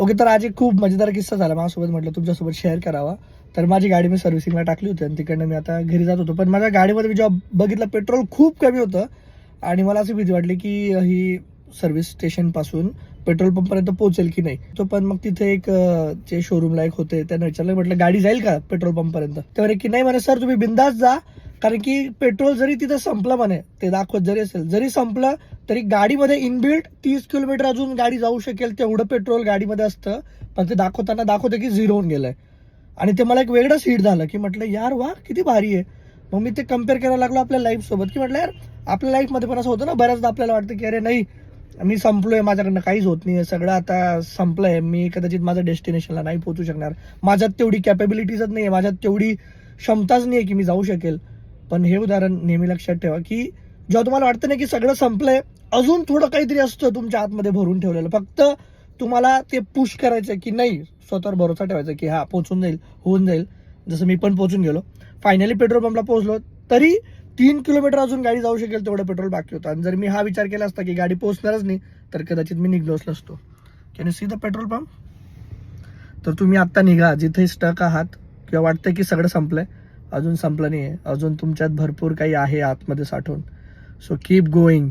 Okay तर आज एक खूप मजेदार किस्सा झाला. माझ्यासोबत म्हटलं तुमच्यासोबत शेअर करावा. तर माझी गाडी मी सर्व्हिसिंगला टाकली होती आणि तिकडनं मी आता घरी जात होतो. पण माझ्या गाडीमध्ये मी जेव्हा बघितलं पेट्रोल खूप कमी होतं. आणि मला अशी भीती वाटली की ही सर्व्हिस स्टेशनपासून पेट्रोल पंपपर्यंत पोहोचेल की नाही. तो पण मग तिथे एक जे शोरूमला एक होते त्यांना विचारलं म्हटलं गाडी जाईल का पेट्रोल पंपपर्यंत ते म्हणे की नाही म्हणे सर तुम्ही बिंदास जा. कारण की पेट्रोल जरी तिथं संपलं म्हणे ते दाखवत जरी असेल जरी संपलं तरी गाडीमध्ये इनबिल्ट तीस किलोमीटर अजून गाडी जाऊ शकेल तेवढं पेट्रोल गाडीमध्ये असतं. पण ते दाखवताना दाखवतं की झिरो होऊन गेलंय. आणि ते मला एक वेगळंच हिट झालं की म्हटलं यार वा किती भारी आहे. मग मी ते कंपेअर करायला लागलो आपल्या लाईफ सोबत की म्हटलं यार आपल्या लाईफमध्ये पण असं होतं ना बऱ्याचदा आपल्याला वाटतं की अरे नाही मी संपलोय माझ्याकडनं काहीच होत नाही सगळं आता संपलंय मी कदाचित माझ्या डेस्टिनेशनला नाही पोहोचू शकणार. माझ्यात तेवढी कॅपेबिलिटीजच नाही आहे माझ्यात तेवढी क्षमताच नाही आहे की मी जाऊ शकेल. पण हे उदाहरण नेहमी लक्षात ठेवा की जेव्हा तुम्हाला वाटतं ना की सगळं संपलंय अजून थोडं काहीतरी असतं तुमच्या आतमध्ये भरून ठेवलेलं. फक्त तुम्हाला ते पुश करायचं की नाही स्वतःवर भरोसा ठेवायचा की हा पोचून जाईल होऊन जाईल. जसं मी पण पोचून गेलो. फायनली पेट्रोल पंपला पोहोचलो तरी तीन किलोमीटर अजून गाडी जाऊ शकेल तेवढं पेट्रोल बाकी होतं. आणि जर मी हा विचार केला असता की गाडी पोहोचणारच नाही तर कदाचित मी निघलोच नसतो. Can you see the petrol pump तर तुम्ही आत्ता निघा जिथे स्टक आहात किंवा वाटतं की सगळं संपलंय अजून संपलं नाही आहे अजून तुमच्यात भरपूर काही आहे आतमध्ये साठवून सो कीप गोईंग